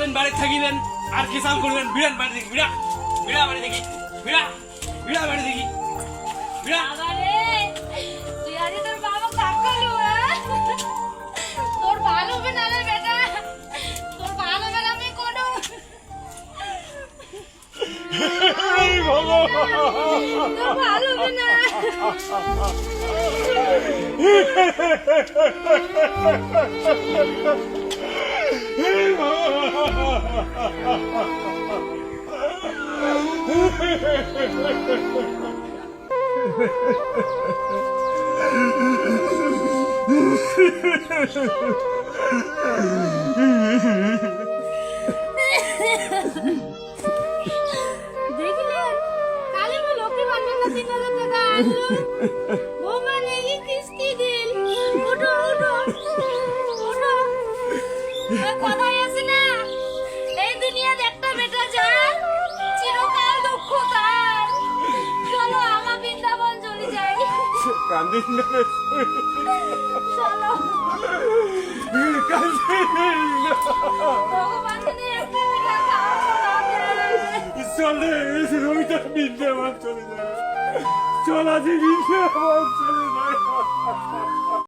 সারাদিন বাড়ি থাকিবেন আর কিসাল করবেন বিরাট বাড়ি দেখি বিরা বিরা বাড়ি দেখি বিরা বিরা বাড়ি দেখি বিরা বাবারে তুই আজ তোর বাবা কাকালু তোর ভালো হবে না দেখলেন, কালে মো লক্ষ্মী ভান্ডার না তিন হাজার টাকা আসলো বৌমা নেই, কিস্তি দিল। উঠো উঠো উঠো ওই এই একটা বেটা যার চিরকাল দুঃখ তার চলো, আমার বৃন্দাবন চলে যাই। কান্দিস চলো চলে চলে যাবে চল আজ চলে যায়